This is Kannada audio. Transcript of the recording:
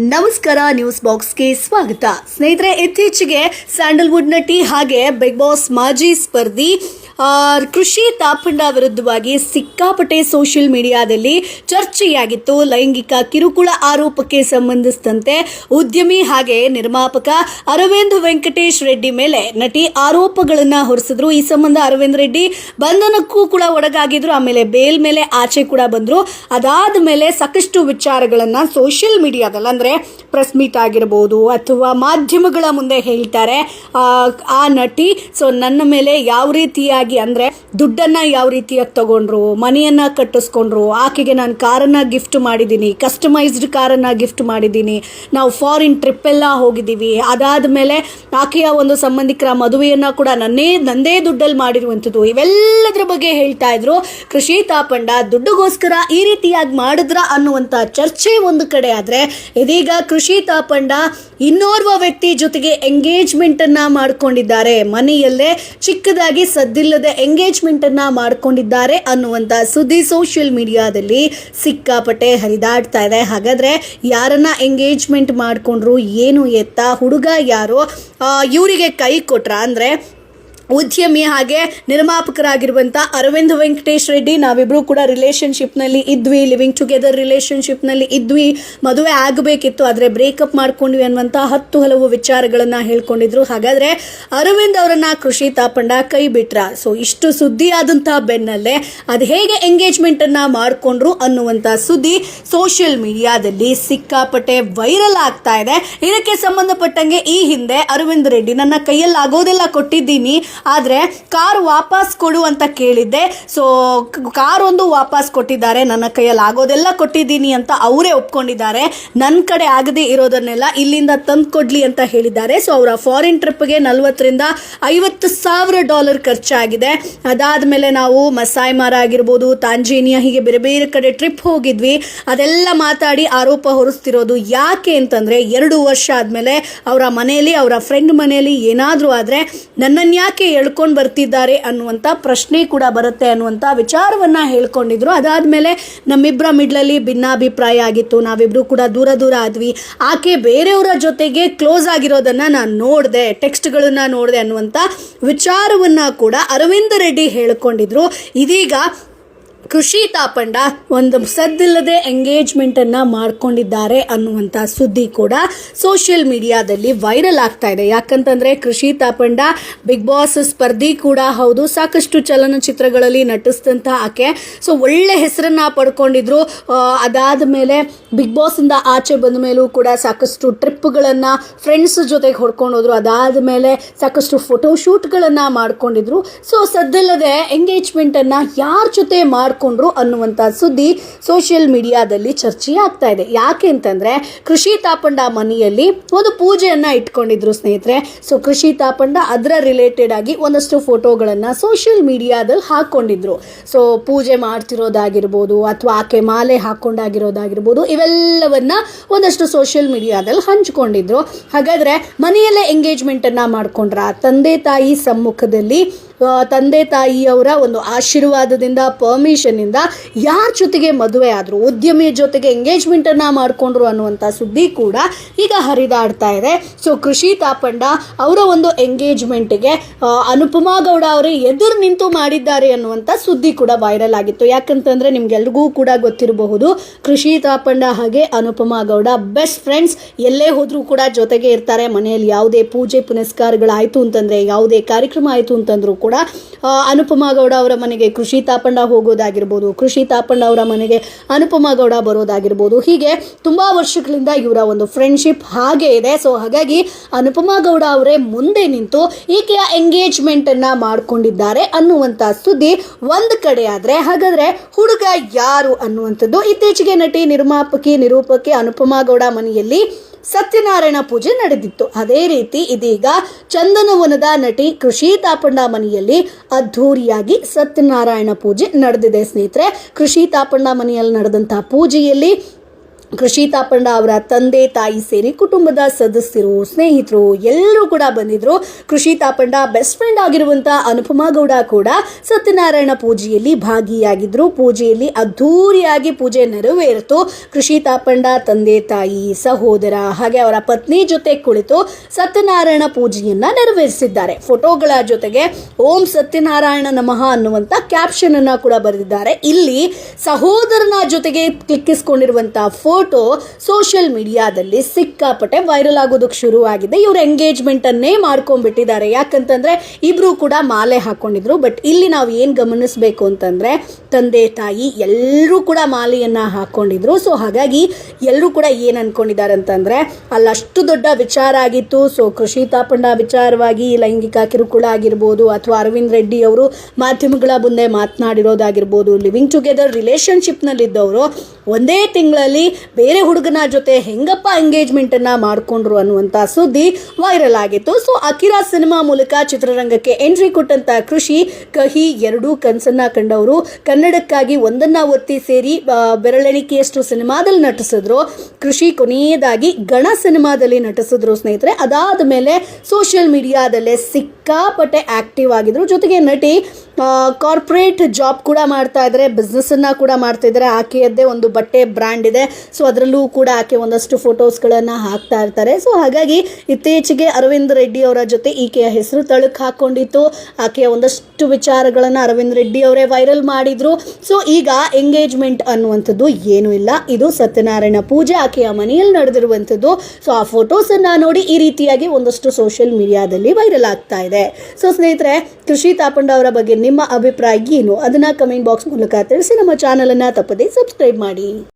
ನಮಸ್ಕಾರ ನ್ಯೂಸ್ ಬಾಕ್ಸ್ಗೆ ಸ್ವಾಗತ. ಸ್ನೇಹಿತರೆ ಇತ್ತೀಚೆಗೆ ಸ್ಯಾಂಡಲ್ವುಡ್ ನಟಿ ಹಾಗೆ ಬಿಗ್ ಬಾಸ್ ಮಾಜಿ ಸ್ಪರ್ಧಿ ಕೃಷಿ ತಾಪಂಡ ವಿರುದ್ಧವಾಗಿ ಸಿಕ್ಕಾಪಟ್ಟೆ ಸೋಷಿಯಲ್ ಮೀಡಿಯಾದಲ್ಲಿ ಚರ್ಚೆಯಾಗಿತ್ತು. ಲೈಂಗಿಕ ಕಿರುಕುಳ ಆರೋಪಕ್ಕೆ ಸಂಬಂಧಿಸಿದಂತೆ ಉದ್ಯಮಿ ಹಾಗೆ ನಿರ್ಮಾಪಕ ಅರವಿಂದ್ ವೆಂಕಟೇಶ್ ರೆಡ್ಡಿ ಮೇಲೆ ನಟಿ ಆರೋಪಗಳನ್ನು ಹೊರಿಸಿದ್ರು. ಈ ಸಂಬಂಧ ಅರವಿಂದ್ ರೆಡ್ಡಿ ಬಂಧನಕ್ಕೂ ಕೂಡ ಒಡಗಾಗಿದ್ರು ಆಮೇಲೆ ಬೇಲ್ ಮೇಲೆ ಆಚೆ ಕೂಡ ಬಂದ್ರು. ಅದಾದ ಮೇಲೆ ಸಾಕಷ್ಟು ವಿಚಾರಗಳನ್ನು ಸೋಷಿಯಲ್ ಮೀಡಿಯಾದಲ್ಲಿ ಅಂದ್ರೆ ಪ್ರೆಸ್ ಮೀಟ್ ಆಗಿರ್ಬೋದು ಅಥವಾ ಮಾಧ್ಯಮಗಳ ಮುಂದೆ ಹೇಳ್ತಾರೆ. ಆ ನಟಿ, ಸೊ ನನ್ನ ಮೇಲೆ ಯಾವ ರೀತಿಯಾಗಿ ಅಂದ್ರೆ ದುಡ್ಡನ್ನ ಯಾವ ರೀತಿಯಾಗಿ ತಗೊಂಡ್ರು, ಮನೆಯನ್ನ ಕಟ್ಟಿಸ್ಕೊಂಡ್ರು, ಆಕೆಗೆ ನಾನು ಕಾರನ್ನ ಗಿಫ್ಟ್ ಮಾಡಿದ್ದೀನಿ ಕಸ್ಟಮೈಸ್ಡ್ ಕಾರನ್ನ ಗಿಫ್ಟ್ ಮಾಡಿದ್ದೀನಿ ನಾವು ಫಾರಿನ್ ಟ್ರಿಪ್ ಎಲ್ಲ ಹೋಗಿದ್ದೀವಿ ಅದಾದ ಮೇಲೆ ಆಕೆಯ ಒಂದು ಸಂಬಂಧಿಕರ ಮದುವೆಯನ್ನು ಕೂಡ ನನ್ನೇ, ನಂದೇ ದುಡ್ಡಲ್ಲಿ ಮಾಡಿರುವಂಥದ್ದು. ಇವೆಲ್ಲದರ ಬಗ್ಗೆ ಹೇಳ್ತಾ ಇದ್ರು. ಕೃಷಿ ತಾಪಂಡ, ದುಡ್ಡುಗೋಸ್ಕರ ಈ ರೀತಿಯಾಗಿ ಮಾಡಿದ್ರ ಅನ್ನುವಂಥ ಚರ್ಚೆ ಒಂದು ಕಡೆ ಆದ್ರೆ, ಇದೀಗ ಕೃಷಿ ತಾಪಂಡ ಇನ್ನೋರ್ವ ವ್ಯಕ್ತಿ ಜೊತೆಗೆ ಎಂಗೇಜ್ಮೆಂಟ್ ಅನ್ನ ಮಾಡ್ಕೊಂಡಿದ್ದಾರೆ. ಮನೆಯಲ್ಲೇ ಚಿಕ್ಕದಾಗಿ ಸದ್ದಿಲ್ಲದೆ ಎಂಗೇಜ್ಮೆಂಟ್ ಅನ್ನ ಮಾಡ್ಕೊಂಡಿದ್ದಾರೆ ಅನ್ನುವಂತ ಸುದ್ದಿ ಸೋಷಿಯಲ್ ಮೀಡಿಯಾದಲ್ಲಿ ಸಿಕ್ಕಾಪಟ್ಟೆ ಹರಿದಾಡ್ತಾ ಇದೆ. ಹಾಗಾದ್ರೆ ಯಾರನ್ನ ಎಂಗೇಜ್ಮೆಂಟ್ ಮಾಡ್ಕೊಂಡ್ರು, ಏನು ಎತ್ತ, ಹುಡುಗ ಯಾರು ಇವರಿಗೆ ಕೈ ಕೊಟ್ರ ಅಂದ್ರೆ ಉದ್ಯಮಿ ಹಾಗೆ ನಿರ್ಮಾಪಕರಾಗಿರುವಂಥ ಅರವಿಂದ್ ವೆಂಕಟೇಶ್ ರೆಡ್ಡಿ, ನಾವಿಬ್ರು ಕೂಡ ರಿಲೇಶನ್ಶಿಪ್ನಲ್ಲಿ ಇದ್ವಿ ಲಿವಿಂಗ್ ಟುಗೆದರ್ ರಿಲೇಶನ್ಶಿಪ್ನಲ್ಲಿ ಇದ್ವಿ. ಮದುವೆ ಆಗಬೇಕಿತ್ತು, ಆದರೆ ಬ್ರೇಕಪ್ ಮಾಡ್ಕೊಂಡ್ವಿ ಅನ್ನುವಂಥ ಹತ್ತು ಹಲವು ವಿಚಾರಗಳನ್ನು ಹೇಳ್ಕೊಂಡಿದ್ರು. ಹಾಗಾದರೆ ಅರವಿಂದ್ ಅವರನ್ನ ಕೃಷಿ ತಾಪಂಡ ಕೈ ಬಿಟ್ರ? ಸೊ ಇಷ್ಟು ಸುದ್ದಿ ಬೆನ್ನಲ್ಲೇ ಅದು ಹೇಗೆ ಎಂಗೇಜ್ಮೆಂಟನ್ನು ಮಾಡಿಕೊಂಡ್ರು ಅನ್ನುವಂಥ ಸುದ್ದಿ ಸೋಷಿಯಲ್ ಮೀಡಿಯಾದಲ್ಲಿ ಸಿಕ್ಕಾಪಟ್ಟೆ ವೈರಲ್ ಆಗ್ತಾ ಇದೆ. ಇದಕ್ಕೆ ಸಂಬಂಧಪಟ್ಟಂಗೆ ಈ ಹಿಂದೆ ಅರವಿಂದ್ ರೆಡ್ಡಿ ನನ್ನ ಕೈಯಲ್ಲಿ ಆಗೋದೆಲ್ಲ ಕೊಟ್ಟಿದ್ದೀನಿ. ಆದರೆ ಕಾರ್ ವಾಪಸ್ ಕೊಡು ಅಂತ ಕೇಳಿದ್ದೆ. ಸೊ ಕಾರ್ ಒಂದು ವಾಪಸ್ ಕೊಟ್ಟಿದ್ದಾರೆ. ನನ್ನ ಕೈಯಲ್ಲಿ ಆಗೋದೆಲ್ಲ ಕೊಟ್ಟಿದ್ದೀನಿ ಅಂತ ಅವರೇ ಒಪ್ಕೊಂಡಿದ್ದಾರೆ. ನನ್ನ ಕಡೆ ಆಗದೆ ಇರೋದನ್ನೆಲ್ಲ ಇಲ್ಲಿಂದ ತಂದು ಕೊಡ್ಲಿ ಅಂತ ಹೇಳಿದ್ದಾರೆ. ಸೊ ಅವರ ಫಾರಿನ್ ಟ್ರಿಪ್ಗೆ ನಲ್ವತ್ತರಿಂದ ಐವತ್ತು ಸಾವಿರ ಡಾಲರ್ ಖರ್ಚಾಗಿದೆ. ಅದಾದಮೇಲೆ ನಾವು ಮಸಾಯಿ ಮಾರ ಆಗಿರ್ಬೋದು, ತಾಂಜೇನಿಯಾ ಹೀಗೆ ಬೇರೆ ಬೇರೆ ಕಡೆ ಟ್ರಿಪ್ ಹೋಗಿದ್ವಿ. ಅದೆಲ್ಲ ಮಾತಾಡಿ ಆರೋಪ ಹೊರಿಸ್ತಿರೋದು ಯಾಕೆ ಅಂತಂದ್ರೆ ಎರಡು ವರ್ಷ ಆದಮೇಲೆ ಅವರ ಮನೆಯಲ್ಲಿ, ಅವರ ಫ್ರೆಂಡ್ ಮನೆಯಲ್ಲಿ ಏನಾದರೂ ಆದರೆ ನನ್ನನ್ನು ಯಾಕೆ ಎಳ್ಕೊಂಡು ಬರ್ತಿದ್ದಾರೆ ಅನ್ನುವಂಥ ಪ್ರಶ್ನೆ ಕೂಡ ಬರುತ್ತೆ ಅನ್ನುವಂಥ ವಿಚಾರವನ್ನು ಹೇಳ್ಕೊಂಡಿದ್ರು. ಅದಾದಮೇಲೆ ನಮ್ಮಿಬ್ಬರ ಮಿಡ್ಲಲ್ಲಿ ಭಿನ್ನಾಭಿಪ್ರಾಯ ಆಗಿತ್ತು. ನಾವಿಬ್ಬರು ಕೂಡ ದೂರ ದೂರ ಆದ್ವಿ. ಆಕೆ ಬೇರೆಯವರ ಜೊತೆಗೆ ಕ್ಲೋಸ್ ಆಗಿರೋದನ್ನು ನಾನು ನೋಡಿದೆ, ಟೆಕ್ಸ್ಟ್ಗಳನ್ನ ನೋಡಿದೆ ಅನ್ನುವಂಥ ವಿಚಾರವನ್ನು ಕೂಡ ಅರವಿಂದ ರೆಡ್ಡಿ ಹೇಳ್ಕೊಂಡಿದ್ರು. ಇದೀಗ ಕೃಷಿ ತಾಪಂಡ ಒಂದು ಸದ್ದಿಲ್ಲದೆ ಎಂಗೇಜ್ಮೆಂಟನ್ನು ಮಾಡ್ಕೊಂಡಿದ್ದಾರೆ ಅನ್ನುವಂಥ ಸುದ್ದಿ ಕೂಡ ಸೋಷಿಯಲ್ ಮೀಡಿಯಾದಲ್ಲಿ ವೈರಲ್ ಆಗ್ತಾ ಇದೆ. ಯಾಕಂತಂದರೆ ಕೃಷಿ ತಾಪಂಡ ಬಿಗ್ ಬಾಸ್ ಸ್ಪರ್ಧಿ ಕೂಡ ಹೌದು, ಸಾಕಷ್ಟು ಚಲನಚಿತ್ರಗಳಲ್ಲಿ ನಟಿಸಿದಂಥ ಆಕೆ. ಸೊ ಒಳ್ಳೆ ಹೆಸರನ್ನ ಪಡ್ಕೊಂಡಿದ್ರು. ಅದಾದ ಮೇಲೆ ಬಿಗ್ ಬಾಸಿಂದ ಆಚೆ ಬಂದ ಮೇಲೂ ಕೂಡ ಸಾಕಷ್ಟು ಟ್ರಿಪ್ಗಳನ್ನು ಫ್ರೆಂಡ್ಸ್ ಜೊತೆಗೆ ಹೊಡ್ಕೊಂಡು ಹೋದ್ರು. ಅದಾದ ಮೇಲೆ ಸಾಕಷ್ಟು ಫೋಟೋ ಶೂಟ್ಗಳನ್ನು ಮಾಡ್ಕೊಂಡಿದ್ರು. ಸೊ ಸದ್ದಿಲ್ಲದೆ ಎಂಗೇಜ್ಮೆಂಟನ್ನು ಯಾರ ಜೊತೆ ಮಾಡಿಕೊಂಡ್ರು ಅನ್ನುವಂಥ ಸುದ್ದಿ ಸೋಷಿಯಲ್ ಮೀಡಿಯಾದಲ್ಲಿ ಚರ್ಚೆ ಆಗ್ತಾ ಇದೆ. ಯಾಕೆ ಅಂತಂದರೆ, ಕೃಷಿ ತಾಪಂಡ ಮನೆಯಲ್ಲಿ ಒಂದು ಪೂಜೆಯನ್ನು ಇಟ್ಕೊಂಡಿದ್ರು ಸ್ನೇಹಿತರೆ. ಸೊ ಕೃಷಿ ತಾಪಂಡ ಅದರ ರಿಲೇಟೆಡ್ ಆಗಿ ಒಂದಷ್ಟು ಫೋಟೋಗಳನ್ನು ಸೋಷಿಯಲ್ ಮೀಡಿಯಾದಲ್ಲಿ ಹಾಕ್ಕೊಂಡಿದ್ರು. ಸೊ ಪೂಜೆ ಮಾಡ್ತಿರೋದಾಗಿರ್ಬೋದು ಅಥವಾ ಆಕೆ ಮಾಲೆ ಹಾಕ್ಕೊಂಡಾಗಿರೋದಾಗಿರ್ಬೋದು ಇವೆಲ್ಲವನ್ನ ಒಂದಷ್ಟು ಸೋಷಿಯಲ್ ಮೀಡಿಯಾದಲ್ಲಿ ಹಂಚ್ಕೊಂಡಿದ್ರು. ಹಾಗಾದ್ರೆ ಮನೆಯಲ್ಲೇ ಎಂಗೇಜ್ಮೆಂಟನ್ನು ಮಾಡ್ಕೊಂಡ್ರ? ತಂದೆ ತಾಯಿ ಸಮ್ಮುಖದಲ್ಲಿ ತಂದೆ ತಾಯಿಯವರ ಒಂದು ಆಶೀರ್ವಾದದಿಂದ ಪರ್ಮಿಷನ್ನಿಂದ ಯಾರ ಜೊತೆಗೆ ಮದುವೆ ಆದರು ಉದ್ಯಮಿಯ ಜೊತೆಗೆ ಎಂಗೇಜ್ಮೆಂಟನ್ನು ಮಾಡಿಕೊಂಡ್ರು ಅನ್ನುವಂಥ ಸುದ್ದಿ ಕೂಡ ಈಗ ಹರಿದಾಡ್ತಾ ಇದೆ. ಸೊ ಕೃಷಿ ತಾಪಂಡ ಅವರ ಒಂದು ಎಂಗೇಜ್ಮೆಂಟ್ಗೆ ಅನುಪಮಾ ಗೌಡ ಅವರೇ ಎದುರು ನಿಂತು ಮಾಡಿದ್ದಾರೆ ಅನ್ನುವಂಥ ಸುದ್ದಿ ಕೂಡ ವೈರಲ್ ಆಗಿತ್ತು. ಯಾಕಂತಂದ್ರೆ ನಿಮ್ಗೆಲ್ರಿಗೂ ಕೂಡ ಗೊತ್ತಿರಬಹುದು, ಕೃಷಿ ತಾಪಂಡ ಹಾಗೆ ಅನುಪಮಾ ಗೌಡ ಬೆಸ್ಟ್ ಫ್ರೆಂಡ್ಸ್ ಎಲ್ಲೇ ಹೋದರೂ ಕೂಡ ಜೊತೆಗೆ ಇರ್ತಾರೆ. ಮನೆಯಲ್ಲಿ ಯಾವುದೇ ಪೂಜೆ ಪುನಸ್ಕಾರಗಳಾಯಿತು ಅಂತಂದ್ರೆ, ಯಾವುದೇ ಕಾರ್ಯಕ್ರಮ ಆಯಿತು ಅಂತಂದರೂ ಕೂಡ ಆ, ಅನುಪಮ ಗೌಡ ಅವರ ಮನೆಗೆ ಕೃಷಿ ತಾಪಂಡ ಹೋಗೋದಾಗಿರ್ಬೋದು ಕೃಷಿ ತಾಪಂಡ ಅವರ ಮನೆಗೆ ಅನುಪಮ ಗೌಡ ಬರೋದಾಗಿರ್ಬೋದು. ಹೀಗೆ ತುಂಬ ವರ್ಷಗಳಿಂದ ಇವರ ಒಂದು ಫ್ರೆಂಡ್ಶಿಪ್ ಹಾಗೆ ಇದೆ. ಸೊ ಹಾಗಾಗಿ ಅನುಪಮ ಗೌಡ ಅವರೇ ಮುಂದೆ ನಿಂತು ಈಕೆಯ ಎಂಗೇಜ್ಮೆಂಟನ್ನು ಮಾಡ್ಕೊಂಡಿದ್ದಾರೆ ಅನ್ನುವಂತ ಸುದ್ದಿ ಒಂದು ಕಡೆ ಆದ್ರೆ ಹಾಗಾದ್ರೆ ಹುಡುಗ ಯಾರು ಅನ್ನುವಂಥದ್ದು ಇತ್ತೀಚೆಗೆ ನಟಿ ನಿರ್ಮಾಪಕಿ ನಿರೂಪಕಿ ಅನುಪಮ ಗೌಡ ಮನೆಯಲ್ಲಿ ಸತ್ಯನಾರಾಯಣ ಪೂಜೆ ನಡೆದಿತ್ತು. ಅದೇ ರೀತಿ ಇದೀಗ ಚಂದನವನದ ನಟಿ ಕೃಷಿ ತಾಪಂಡ ಮನೆಯಲ್ಲಿ ಅದ್ಧೂರಿಯಾಗಿ ಸತ್ಯನಾರಾಯಣ ಪೂಜೆ ನಡೆದಿದೆ. ಸ್ನೇಹಿತರೆ, ಕೃಷಿ ತಾಪಂಡ ಮನೆಯಲ್ಲಿ ನಡೆದಂತಹ ಪೂಜೆಯಲ್ಲಿ ಕೃಷಿ ತಾಪಂಡ ಅವರ ತಂದೆ, ತಾಯಿ ಸೇರಿ ಕುಟುಂಬದ ಸದಸ್ಯರು, ಸ್ನೇಹಿತರು ಎಲ್ಲರೂ ಕೂಡ ಬಂದಿದ್ರು. ಕೃಷಿ ತಾಪಂಡ ಬೆಸ್ಟ್ ಫ್ರೆಂಡ್ ಆಗಿರುವಂತ ಅನುಪಮಾ ಗೌಡ ಕೂಡ ಸತ್ಯನಾರಾಯಣ ಪೂಜೆಯಲ್ಲಿ ಭಾಗಿಯಾಗಿದ್ರು. ಪೂಜೆಯಲ್ಲಿ ಅದ್ಧೂರಿಯಾಗಿ ಪೂಜೆ ನೆರವೇರಿತು. ಕೃಷಿ ತಾಪಂಡ ತಂದೆ, ತಾಯಿ, ಸಹೋದರ ಹಾಗೆ ಅವರ ಪತ್ನಿ ಜೊತೆ ಕುಳಿತು ಸತ್ಯನಾರಾಯಣ ಪೂಜೆಯನ್ನ ನೆರವೇರಿಸಿದ್ದಾರೆ. ಫೋಟೋಗಳ ಜೊತೆಗೆ ಓಂ ಸತ್ಯನಾರಾಯಣ ನಮಃ ಅನ್ನುವಂತ ಕ್ಯಾಪ್ಷನ್ ಅನ್ನ ಕೂಡ ಬರೆದಿದ್ದಾರೆ. ಇಲ್ಲಿ ಸಹೋದರನ ಜೊತೆಗೆ ಕ್ಲಿಕ್ಕಿಸಿಕೊಂಡಿರುವಂತಹ ಫೋಟೋ ಸೋಷಿಯಲ್ ಮೀಡಿಯಾದಲ್ಲಿ ಸಿಕ್ಕಾಪಟ್ಟೆ ವೈರಲ್ ಆಗೋದಕ್ಕೆ ಶುರುವಾಗಿದೆ. ಇವರು ಎಂಗೇಜ್ಮೆಂಟನ್ನೇ ಮಾಡ್ಕೊಂಡ್ಬಿಟ್ಟಿದ್ದಾರೆ. ಯಾಕಂತಂದ್ರೆ ಇಬ್ರು ಕೂಡ ಮಾಲೆ ಹಾಕೊಂಡಿದ್ರು. ಬಟ್ ಇಲ್ಲಿ ನಾವು ಏನು ಗಮನಿಸಬೇಕು ಅಂತಂದ್ರೆ ತಂದೆ, ತಾಯಿ ಎಲ್ಲರೂ ಕೂಡ ಮಾಲೆಯನ್ನ ಹಾಕೊಂಡಿದ್ರು. ಸೊ ಹಾಗಾಗಿ ಎಲ್ಲರೂ ಕೂಡ ಏನ್ ಅನ್ಕೊಂಡಿದ್ದಾರೆ ಅಂತಂದ್ರೆ ಅಲ್ಲಷ್ಟು ದೊಡ್ಡ ವಿಚಾರ ಆಗಿತ್ತು. ಸೊ ಕೃಷಿ ತಾಪಂಡ ವಿಚಾರವಾಗಿ ಲೈಂಗಿಕ ಕಿರುಕುಳ ಆಗಿರ್ಬೋದು ಅಥವಾ ಅರವಿಂದ್ ರೆಡ್ಡಿ ಅವರು ಮಾಧ್ಯಮಗಳ ಮುಂದೆ ಮಾತನಾಡಿರೋದಾಗಿರ್ಬೋದು ಲಿವಿಂಗ್ ಟುಗೆದರ್ ರಿಲೇಶನ್ಶಿಪ್ನಲ್ಲಿದ್ದವರು ಒಂದೇ ತಿಂಗಳಲ್ಲಿ ಬೇರೆ ಹುಡುಗನ ಜೊತೆ ಹೆಂಗಪ್ಪ ಎಂಗೇಜ್ಮೆಂಟನ್ನು ಮಾಡಿಕೊಂಡ್ರು ಅನ್ನುವಂಥ ಸುದ್ದಿ ವೈರಲ್ ಆಗಿತ್ತು. ಸೊ ಅಕಿರಾ ಸಿನಿಮಾ ಮೂಲಕ ಚಿತ್ರರಂಗಕ್ಕೆ ಎಂಟ್ರಿ ಕೊಟ್ಟಂತ ಕೃಷಿ, ಕಹಿ ಎರಡೂ ಕನಸನ್ನು ಕಂಡವರು. ಕನ್ನಡಕ್ಕಾಗಿ ಒಂದನ್ನು ಒತ್ತಿ ಸೇರಿ ಬೆರಳೆಣಿಕೆಯಷ್ಟು ಸಿನಿಮಾದಲ್ಲಿ ನಟಿಸಿದ್ರು. ಕೃಷಿ ಕೊನೆಯದಾಗಿ ಗಣ ಸಿನಿಮಾದಲ್ಲಿ ನಟಿಸಿದ್ರು ಸ್ನೇಹಿತರೆ. ಅದಾದ ಮೇಲೆ ಸೋಷಿಯಲ್ ಮೀಡಿಯಾದಲ್ಲೇ ಸಿಕ್ಕಾಪಟ್ಟೆ ಆಕ್ಟಿವ್ ಆಗಿದ್ರು. ಜೊತೆಗೆ ನಟಿ ಕಾರ್ಪೊರೇಟ್ ಜಾಬ್ ಕೂಡ ಮಾಡ್ತಾ ಇದ್ದಾರೆ ಬಿಸ್ನೆಸ್ ಅನ್ನ ಕೂಡ ಮಾಡ್ತಾ ಇದ್ದಾರೆ ಆಕೆಯದ್ದೇ ಒಂದು ಬಟ್ಟೆ ಬ್ರ್ಯಾಂಡ್ ಇದೆ. ಸೊ ಅದರಲ್ಲೂ ಕೂಡ ಆಕೆ ಒಂದಷ್ಟು ಫೋಟೋಸ್ಗಳನ್ನು ಹಾಕ್ತಾ ಇರ್ತಾರೆ. ಸೊ ಹಾಗಾಗಿ ಇತ್ತೀಚೆಗೆ ಅರವಿಂದ್ ರೆಡ್ಡಿ ಅವರ ಜೊತೆ ಈಕೆಯ ಹೆಸರು ತಳಕ್ ಹಾಕೊಂಡಿತ್ತು. ಆಕೆಯ ಒಂದಷ್ಟು ವಿಚಾರಗಳನ್ನು ಅರವಿಂದ್ ರೆಡ್ಡಿ ಅವರೇ ವೈರಲ್ ಮಾಡಿದ್ರು. ಸೊ ಈಗ ಎಂಗೇಜ್ಮೆಂಟ್ ಅನ್ನುವಂಥದ್ದು ಏನೂ ಇಲ್ಲ. ಇದು ಸತ್ಯನಾರಾಯಣ ಪೂಜೆ, ಆಕೆಯ ಮನೆಯಲ್ಲಿ ನಡೆದಿರುವಂಥದ್ದು. ಸೊ ಆ ಫೋಟೋಸ್ ಅನ್ನ ನೋಡಿ ಈ ರೀತಿಯಾಗಿ ಒಂದಷ್ಟು ಸೋಷಿಯಲ್ ಮೀಡಿಯಾದಲ್ಲಿ ವೈರಲ್ ಆಗ್ತಾ ಇದೆ. ಸೊ ಸ್ನೇಹಿತರೆ, ಕೃಷಿ ತಾಪಂಡ ಅವರ ಬಗ್ಗೆ ನಿಮ್ಮ ಅಭಿಪ್ರಾಯ ಏನು? ಅದನ್ನ ಕಮೆಂಟ್ ಬಾಕ್ಸ್ ಮೂಲಕ ತಿಳಿಸಿ. ನಮ್ಮ ಚಾನಲನ್ನು ತಪ್ಪದೇ ಸಬ್ಸ್ಕ್ರೈಬ್ ಮಾಡಿ.